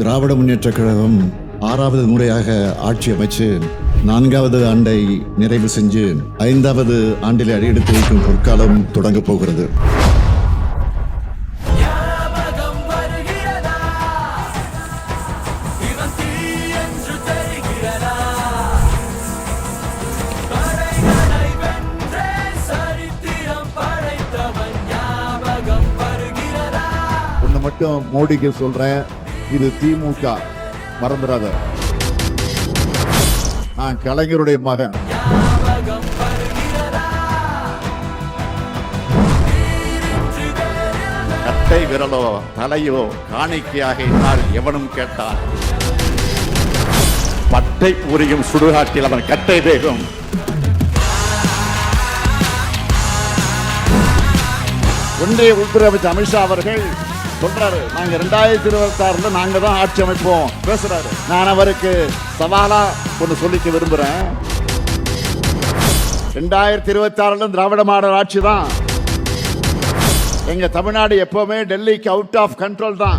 திராவிட முன்னேற்றக் கழகம் ஆறாவது முறையாக ஆட்சி அமைச்சு நான்காவது ஆண்டை நிறைவு செஞ்சு ஐந்தாவது ஆண்டில் அடியெடுத்து வைக்கும் பொற்காலம் தொடங்கப் போகிறது. மட்டும் மோடிக்கு சொல்றேன். இது திமுக. மறந்துடாத நான் கலைஞருடைய மகன். கட்டை விரலோ தலையோ காணிக்கையாக இன்னால் எவனும் கேட்டான். பட்டை புரியும் சுடுகாட்டில் அவன் கட்டை வேகும் ஒன்றிய உள்துறை அமைச்சர் அமித்ஷா அவர்கள் சொல்றாரு. நாங்க ரெண்டாயிரத்தி இருபத்தி ஆறுல நாங்க தான் ஆட்சி அமைப்போம். பேசுறாரு. நான் அவருக்கு சவாலா ஒன்று சொல்லிக்க விரும்புறேன். ரெண்டாயிரத்தி இருபத்தி ஆறுல திராவிட மாடல் ஆட்சி தான். எங்க தமிழ்நாடு எப்பவுமே டெல்லிக்கு அவுட் ஆஃப் கண்ட்ரோல் தான்.